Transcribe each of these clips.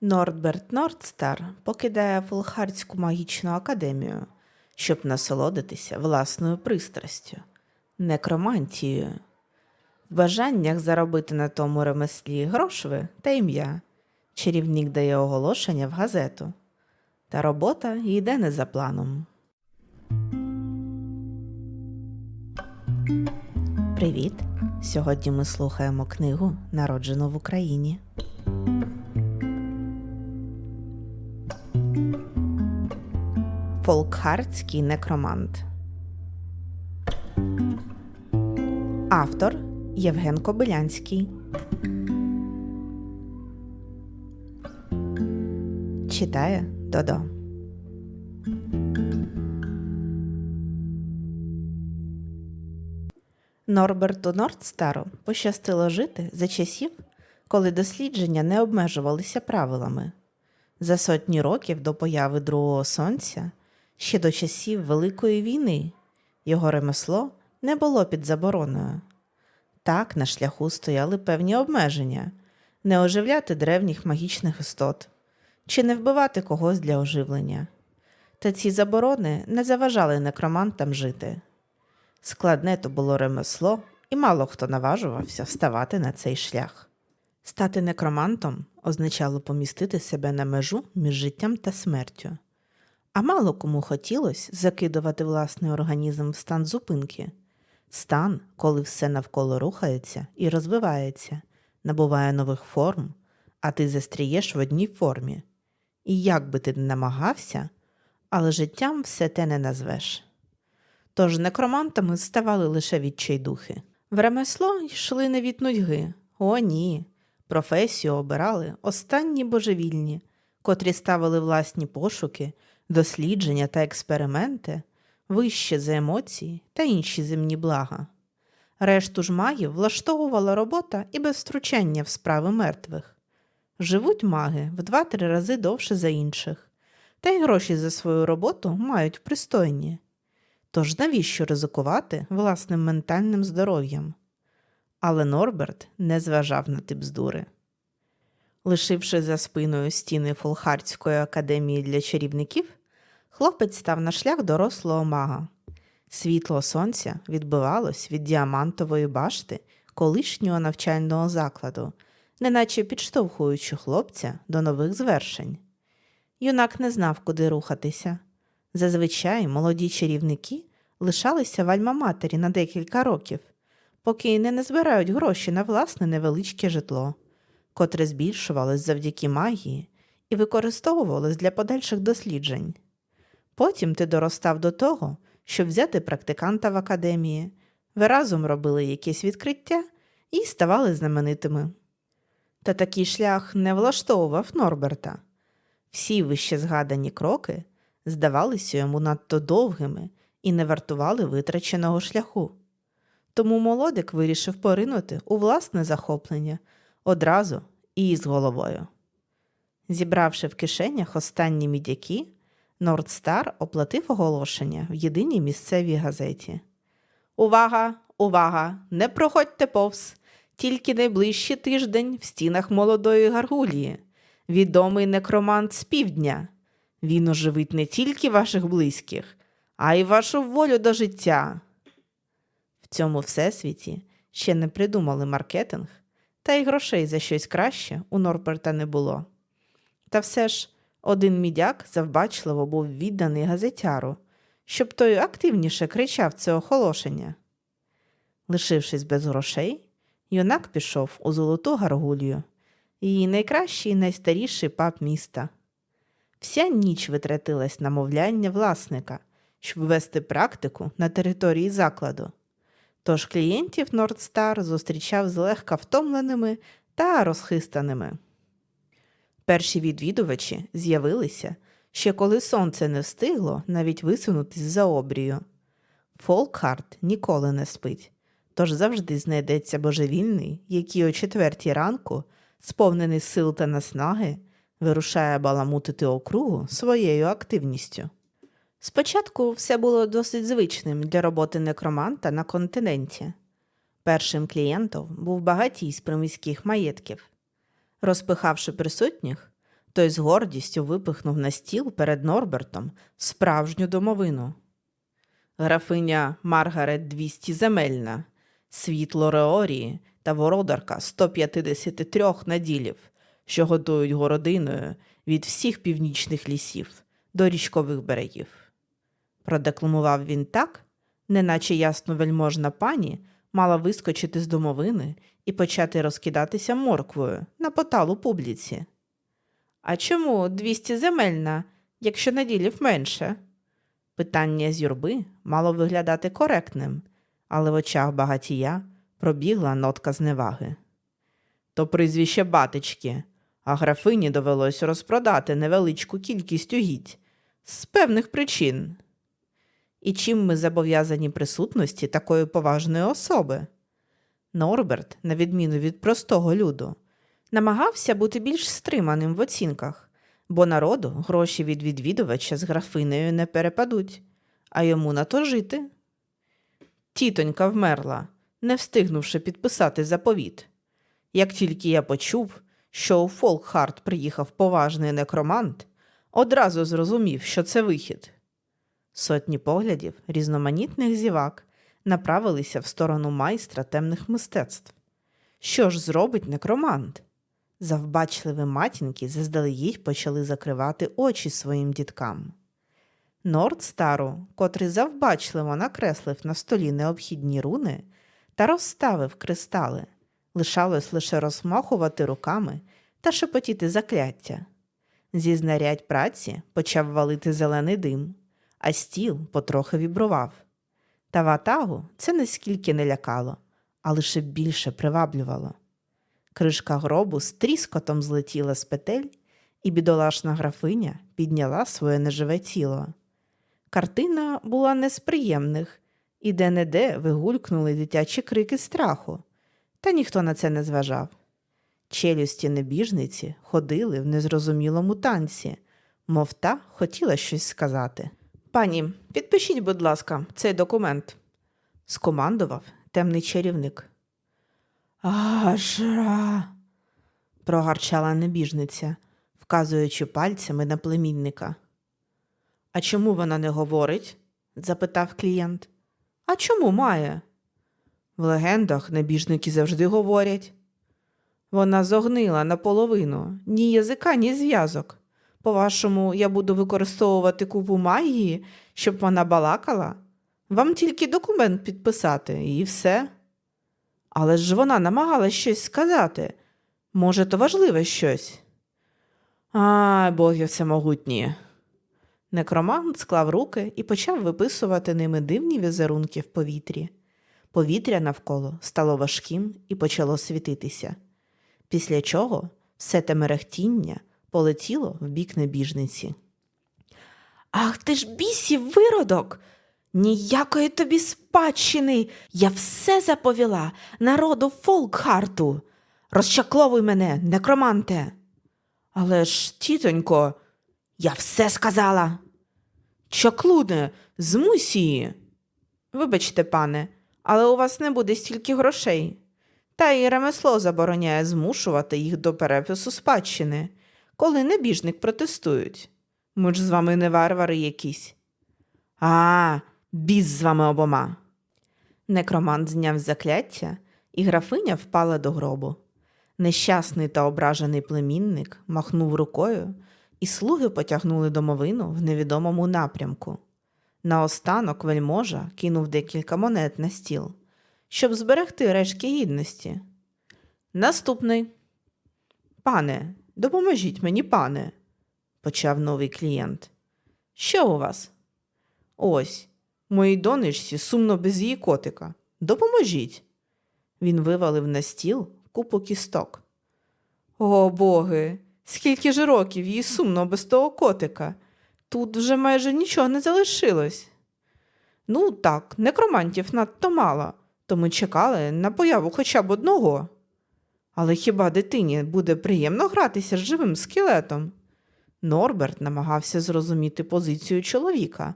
Нордберт Нордстар покидає Фулхардську магічну академію, щоб насолодитися власною пристрастю некромантією. В бажаннях заробити на тому ремеслі грошви та ім'я. Чарівник дає оголошення в газету. Та робота йде не за планом. Привіт! Сьогодні ми слухаємо книгу Народжено в Україні. Фолкхардський некромант. Автор Євген Кобилянський. Читає Додо. Норберту Нордстару пощастило жити за часів, коли дослідження не обмежувалися правилами. За сотні років до появи другого сонця, ще до часів Великої війни, його ремесло не було під забороною. Так на шляху стояли певні обмеження не оживляти древніх магічних істот чи не вбивати когось для оживлення. Та ці заборони не заважали некромантам жити. Складне то було ремесло, і мало хто наважувався вставати на цей шлях. Стати некромантом означало помістити себе на межу між життям та смертю. А мало кому хотілося закидувати власний організм в стан зупинки, стан, коли все навколо рухається і розвивається, набуває нових форм, а ти застрієш в одній формі. І як би ти не намагався, але життям все те не назвеш. Тож некромантами ставали лише відчайдухи. В ремесло йшли не від нудьги. О, ні. Професію обирали останні божевільні, котрі ставили власні пошуки, дослідження та експерименти вище за емоції та інші земні блага. Решту ж магів влаштовувала робота і без втручання в справи мертвих. Живуть маги в два-три рази довше за інших, та й гроші за свою роботу мають пристойні. Тож навіщо ризикувати власним ментальним здоров'ям? Але Норберт не зважав на ті бздури. Лишивши за спиною стіни Фолхардської академії для чарівників, хлопець став на шлях дорослого мага. Світло сонця відбивалось від діамантової башти колишнього навчального закладу, неначе підштовхуючи хлопця до нових звершень. Юнак не знав, куди рухатися. Зазвичай молоді чарівники лишалися в альма-матері на декілька років, поки не назбирають гроші на власне невеличке житло, котре збільшувалось завдяки магії і використовувалось для подальших досліджень. Потім ти доростав до того, щоб взяти практиканта в академії, ви разом робили якесь відкриття і ставали знаменитими. Та такий шлях не влаштовував Норберта. Всі вище згадані кроки здавалися йому надто довгими і не вартували витраченого шляху. Тому молодик вирішив поринути у власне захоплення одразу і з головою. Зібравши в кишенях останні мідяки, Нордстар оплатив оголошення в єдиній місцевій газеті. Увага, увага! Не проходьте повз! Тільки найближчий тиждень в стінах молодої гаргулії, відомий некромант з півдня. Він оживить не тільки ваших близьких, а й вашу волю до життя. В цьому всесвіті ще не придумали маркетинг, та й грошей за щось краще у Норберта не було. Та все ж один мідяк завбачливо був відданий газетяру, щоб той активніше кричав це оголошення. Лишившись без грошей, юнак пішов у золоту гаргулію, її найкращий і найстаріший паб міста. Вся ніч витратилась на мовляння власника, щоб вести практику на території закладу. Тож клієнтів Нордстар зустрічав злегка втомленими та розхистаними. Перші відвідувачі з'явилися ще коли сонце не встигло навіть висунутись за обрію. Фолкхарт ніколи не спить, тож завжди знайдеться божевільний, який о четвертій ранку, сповнений сил та наснаги, вирушає баламутити округу своєю активністю. Спочатку все було досить звичним для роботи некроманта на континенті. Першим клієнтом був багатій з приміських маєтків. Розпихавши присутніх, Той з гордістю випихнув на стіл перед Норбертом справжню домовину. Графиня Маргарет 200 земельна, світло Реорії та володарка 153 наділів, що готують городиною від всіх північних лісів до річкових берегів. Продекламував він так, неначе ясновельможна пані мала вискочити з домовини і почати розкидатися морквою на поталу публіці. А чому 200 земельна, якщо наділів менше? Питання з юрби мало виглядати коректним, але в очах багатія пробігла нотка зневаги. То прізвище батечки, а графині довелось розпродати невеличку кількість угідь з певних причин. І чим ми зобов'язані присутності такої поважної особи? Норберт, на відміну від простого люду, намагався бути більш стриманим в оцінках, бо народу гроші від відвідувача з графинею не перепадуть, а йому на то жити. Тітонька вмерла, не встигнувши підписати заповіт. Як тільки я почув, що у Фолкхарт приїхав поважний некромант, одразу зрозумів, що це вихід. Сотні поглядів різноманітних зівак направилися в сторону майстра темних мистецтв. Що ж зробить некромант? Завбачливі матінки заздалегідь почали закривати очі своїм діткам. Нордстару, котрий завбачливо накреслив на столі необхідні руни та розставив кристали, лишалось лише розмахувати руками та шепотіти закляття. Зі знарядь праці почав валити зелений дим, а стіл потрохи вібрував. Та ватагу це наскільки не лякало, а лише більше приваблювало. Кришка гробу з тріскотом злетіла з петель, і бідолашна графиня підняла своє неживе тіло. Картина була не з приємних, і де-не-де вигулькнули дитячі крики страху, та ніхто на це не зважав. Челюсті небіжниці ходили в незрозумілому танці, мов та хотіла щось сказати. Пані, підпишіть, будь ласка, цей документ, скомандував темний чарівник. Ажра. прогарчала небіжниця, вказуючи пальцями на племінника. А чому вона не говорить? запитав клієнт. А чому має? В легендах небіжники завжди говорять. Вона зогнила наполовину, ні язика, ні зв'язок. По-вашому, я буду використовувати купу магії, щоб вона балакала? Вам тільки документ підписати, і все. Але ж вона намагалась щось сказати. Може, то важливе щось. А, боги всемогутні. Некромант склав руки і почав виписувати ними дивні візерунки в повітрі. Повітря навколо стало важким і почало світитися, після чого все те мерехтіння полетіло в бік небіжниці. Ах ти ж бісів виродок! Ніякої тобі спадщини. Я все заповіла народу Фолкхарту. Розчакловуй мене, некроманте. Але ж, тітонько, я все сказала. Чаклуне, змусь її. Вибачте, пане, але у вас не буде стільки грошей. Та й ремесло забороняє змушувати їх до перепису спадщини, коли небіжник протестують. Ми ж з вами не варвари якісь. А, біс з вами обома. Некромант зняв закляття, і графиня впала до гробу. Нещасний та ображений племінник махнув рукою, і слуги потягнули домовину в невідомому напрямку. Наостанок вельможа кинув декілька монет на стіл, щоб зберегти рештки гідності. Наступний. Пане, допоможіть мені, пане, почав новий клієнт. Що у вас? Ось, моїй донечці сумно без її котика. Допоможіть. Він вивалив на стіл купу кісток. О, боги, скільки ж років їй сумно без того котика. Тут вже майже нічого не залишилось. Ну, так, некромантів надто мало, то ми чекали на появу хоча б одного. Але хіба дитині буде приємно гратися з живим скелетом? Норберт намагався зрозуміти позицію чоловіка,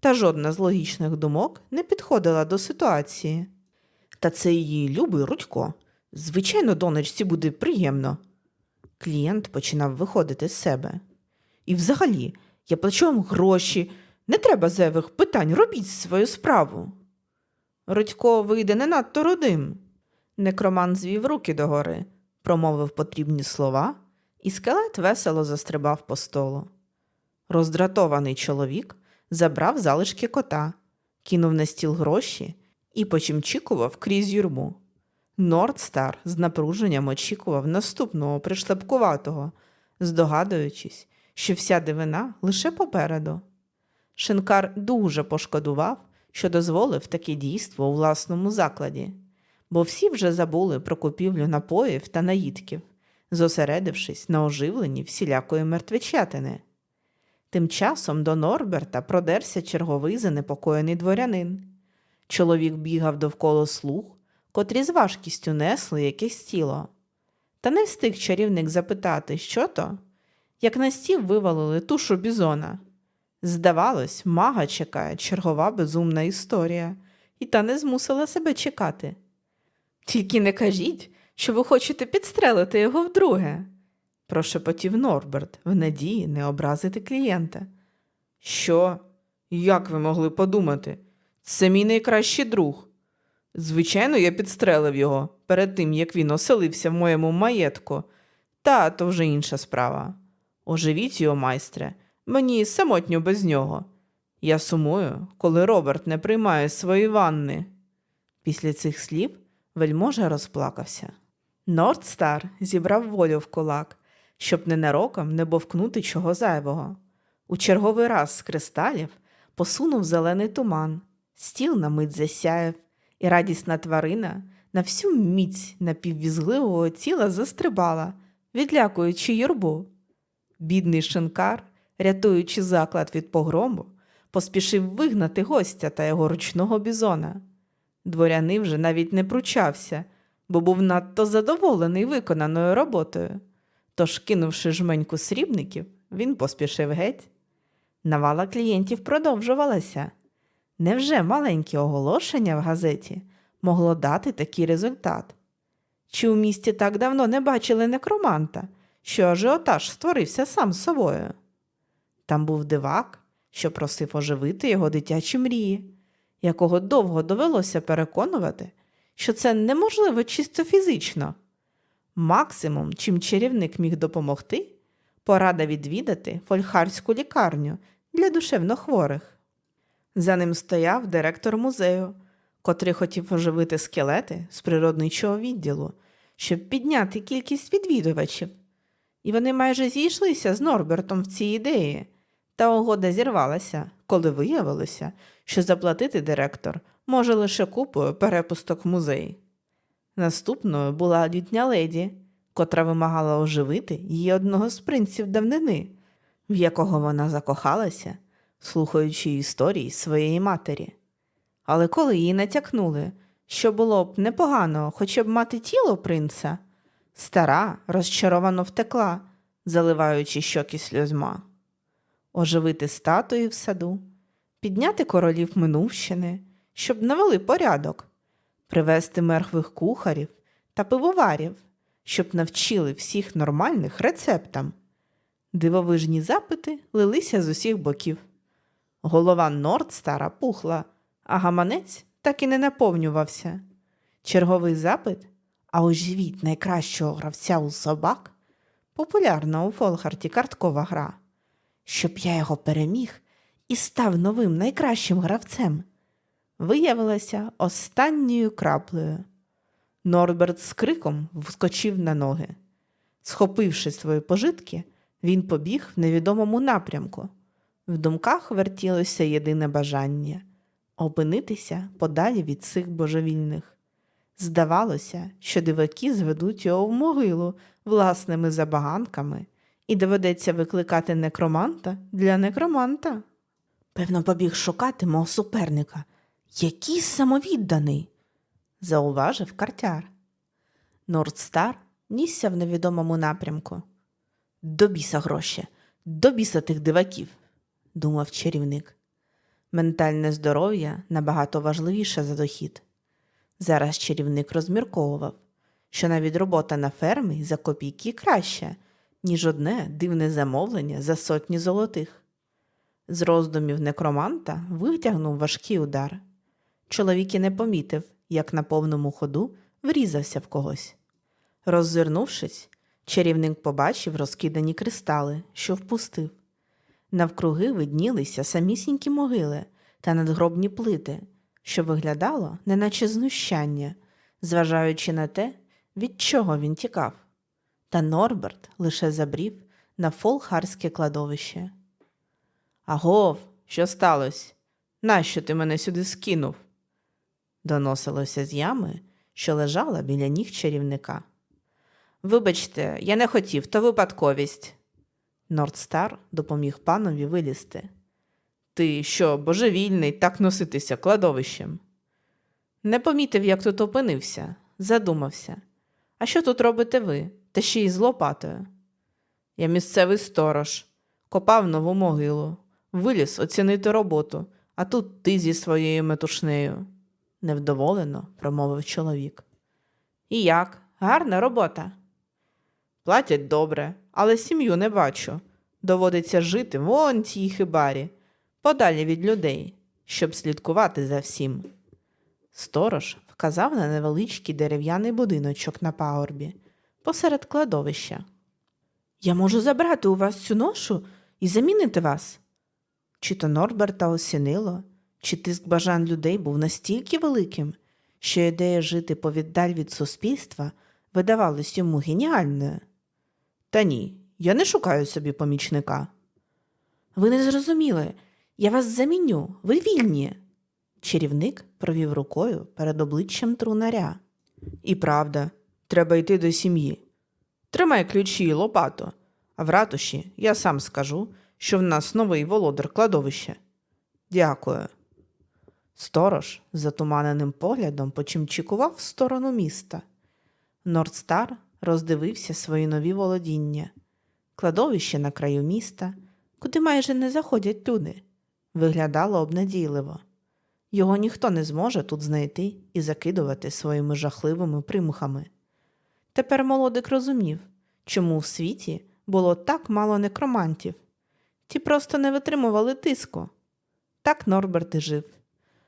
та жодна з логічних думок не підходила до ситуації. Та це її любий Рудько. Звичайно, донечці буде приємно. Клієнт починав виходити з себе. І взагалі, я плачу вам гроші, не треба зайвих питань, робіть свою справу. Родько вийде не надто рудим. Некроман звів руки догори, промовив потрібні слова, і скелет весело застрибав по столу. Роздратований чоловік забрав залишки кота, кинув на стіл гроші і почимчикував крізь юрму. Нордстар з напруженням очікував наступного пришлепкуватого, здогадуючись, що вся дивина лише попереду. Шинкар дуже пошкодував, що дозволив таке дійство у власному закладі, бо всі вже забули про купівлю напоїв та наїдків, зосередившись на оживленні всілякої мертвечатини. Тим часом до Норберта продерся черговий занепокоєний дворянин. Чоловік бігав довкола слуг, котрі з важкістю несли якесь тіло. Та не встиг чарівник запитати, що то, як на стів вивалили тушу бізона. Здавалось, мага чекає чергова безумна історія, і та не змусила себе чекати. Тільки не кажіть, що ви хочете підстрелити його вдруге, прошепотів Норберт в надії не образити клієнта. Що? Як ви могли подумати? Це мій найкращий друг. Звичайно, я підстрелив його перед тим, як він оселився в моєму маєтку, та то вже інша справа. Оживіть його, майстре, мені самотньо без нього. Я сумую, коли Роберт не приймає свої ванни. Після цих слів вельможа розплакався. Нордстар зібрав волю в кулак, щоб ненароком не бовкнути чого зайвого. У черговий раз з кристалів посунув зелений туман, стіл на мить засяяв, і радісна тварина на всю міць напіввізгливого тіла застрибала, відлякуючи юрбу. Бідний шинкар, рятуючи заклад від погрому, поспішив вигнати гостя та його ручного бізона. Дворянин вже навіть не пручався, бо був надто задоволений виконаною роботою. Тож, кинувши жменьку срібників, він поспішив геть. Навала клієнтів продовжувалася. Невже маленьке оголошення в газеті могло дати такий результат? Чи у місті так давно не бачили некроманта, що ажіотаж створився сам собою? Там був дивак, що просив оживити його дитячі мрії, якого довго довелося переконувати, що це неможливо чисто фізично. Максимум, чим чарівник міг допомогти, порада відвідати фольхарську лікарню для душевнохворих. За ним стояв директор музею, котрий хотів оживити скелети з природничого відділу, щоб підняти кількість відвідувачів. І вони майже зійшлися з Норбертом в цій ідеї, та угода зірвалася, коли виявилося, що заплатити директор може лише купою перепусток в музей. Наступною була літня леді, котра вимагала оживити її одного з принців давнини, в якого вона закохалася, слухаючи історії своєї матері. Але коли їй натякнули, що було б непогано хоча б мати тіло принца, стара розчаровано втекла, заливаючи щоки сльозьма. Оживити статуї в саду, підняти королів Минувщини, щоб навели порядок, привезти мертвих кухарів та пивоварів, щоб навчили всіх нормальних рецептам. Дивовижні запити лилися з усіх боків. Голова Нордстара пухла, а гаманець так і не наповнювався. Черговий запит, а оживіть найкращого гравця у собак, популярна у Фолхарті карткова гра, щоб я його переміг і став новим найкращим гравцем, виявилася останньою краплею. Норберт з криком вскочив на ноги. Схопивши свої пожитки, він побіг в невідомому напрямку. В думках вертілося єдине бажання опинитися подалі від цих божевільних. Здавалося, що диваки зведуть його в могилу власними забаганками, і доведеться викликати некроманта для некроманта. Певно, побіг шукати мого суперника. Який самовідданий, зауважив картяр. Нордстар нісся в невідомому напрямку. До біса гроші, до біса тих диваків, думав чарівник. Ментальне здоров'я набагато важливіше за дохід. Зараз чарівник розмірковував, що навіть робота на фермі за копійки краще, ніж одне дивне замовлення за сотні золотих. З роздумів некроманта витягнув важкий удар. Чоловік і не помітив, як на повному ходу врізався в когось. Роззирнувшись, чарівник побачив розкидані кристали, що впустив. Навкруги виднілися самісінькі могили та надгробні плити, що виглядало неначе знущання, зважаючи на те, від чого він тікав. Та Норберт лише забрів на фолхарське кладовище. Агов, що сталося? Нащо ти мене сюди скинув? Доносилося з ями, що лежала біля ніг чарівника. Вибачте, я не хотів, то випадковість. Нордстар допоміг панові вилізти. Ти що, божевільний, так носитися кладовищем? Не помітив, як тут опинився, задумався. А що тут робите ви? Та ще й з лопатою? Я місцевий сторож, копав нову могилу, виліз оцінити роботу, а тут ти зі своєю метушнею, невдоволено промовив чоловік. І як? Гарна робота. Платять добре, але сім'ю не бачу. Доводиться жити вон цій хибарі, подалі від людей, щоб слідкувати за всім. Сторож вказав на невеличкий дерев'яний будиночок на пагорбі посеред кладовища. Я можу забрати у вас цю ношу і замінити вас. Чи то Норберта осінило, чи тиск бажань людей був настільки великим, що ідея жити повіддаль від суспільства видавалась йому геніальною. Та ні, я не шукаю собі помічника. Ви не зрозуміли, я вас заміню, ви вільні. Чарівник провів рукою перед обличчям трунаря. І правда, треба йти до сім'ї. Тримай ключі і лопату, а в ратуші я сам скажу, що в нас новий володар кладовища. Дякую. Сторож затуманеним поглядом почимчикував в сторону міста. Нордстар роздивився свої нові володіння, кладовище на краю міста, куди майже не заходять люди, виглядало обнадійливо. Його ніхто не зможе тут знайти і закидувати своїми жахливими примхами. Тепер молодик розумів, чому в світі було так мало некромантів. Ті просто не витримували тиску. Так Норберт і жив.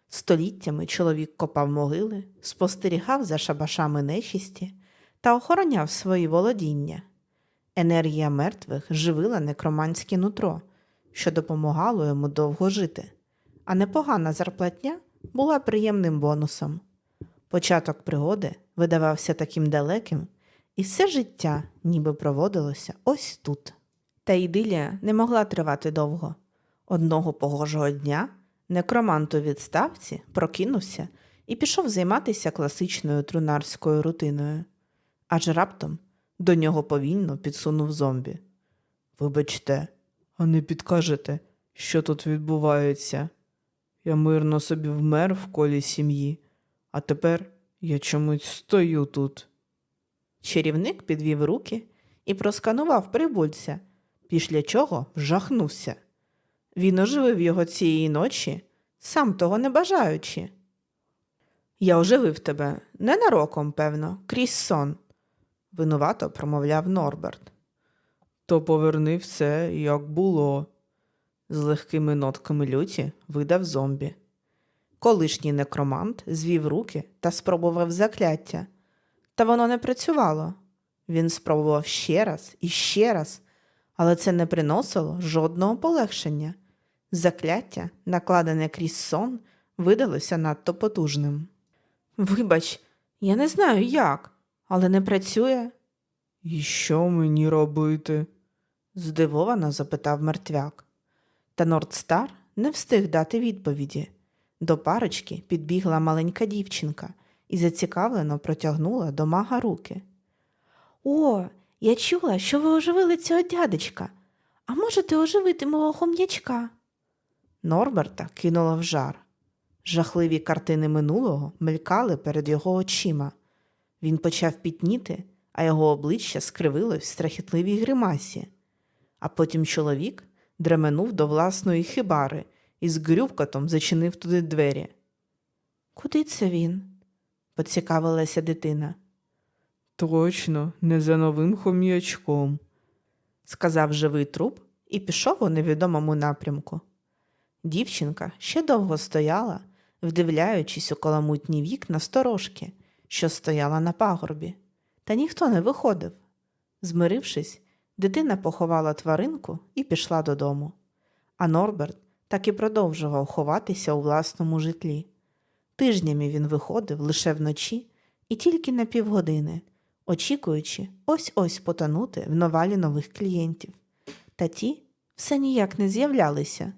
Століттями чоловік копав могили, спостерігав за шабашами нечисті та охороняв свої володіння. Енергія мертвих живила некроманське нутро, що допомагало йому довго жити, а непогана зарплатня була приємним бонусом. Початок пригоди видавався таким далеким, і все життя ніби проводилося ось тут. Та ідилія не могла тривати довго. Одного погожого дня некромант у відставці прокинувся і пішов займатися класичною трунарською рутиною. Аж раптом до нього повільно підсунув зомбі. Вибачте, а не підкажете, що тут відбувається? Я мирно собі вмер в колі сім'ї, а тепер я чомусь стою тут. Чарівник підвів руки і просканував прибульця, після чого вжахнувся. Він оживив його цієї ночі, сам того не бажаючи. Я оживив тебе ненароком, певно, крізь сон, винувато промовляв Норберт. То поверни все, як було, з легкими нотками люті видав зомбі. Колишній некромант звів руки та спробував закляття, та воно не працювало. Він спробував ще раз і ще раз, але це не приносило жодного полегшення. Закляття, накладене крізь сон, видалося надто потужним. Вибач, я не знаю як, але не працює. І що мені робити? здивовано запитав мертвяк. Та Нордстар не встиг дати відповіді. До парочки підбігла маленька дівчинка і зацікавлено протягнула до мага руки. О, я чула, що ви оживили цього дядечка. А можете оживити мого хом'ячка? Норберта кинула в жар. Жахливі картини минулого мелькали перед його очима. Він почав пітніти, а його обличчя скривилось в страхітливій гримасі. А потім чоловік дременув до власної хибари і з грювкотом зачинив туди двері. Куди це він? Поцікавилася дитина. Точно, не за новим хом'ячком. сказав живий труп і пішов у невідомому напрямку. Дівчинка ще довго стояла, вдивляючись у каламутні вікна сторожки, що стояла на пагорбі, та ніхто не виходив. Змирившись, дитина поховала тваринку і пішла додому. А Норберт так і продовжував ховатися у власному житлі. Тижнями він виходив лише вночі і тільки на півгодини, очікуючи ось-ось потонути в навалі нових клієнтів. Та ті все ніяк не з'являлися.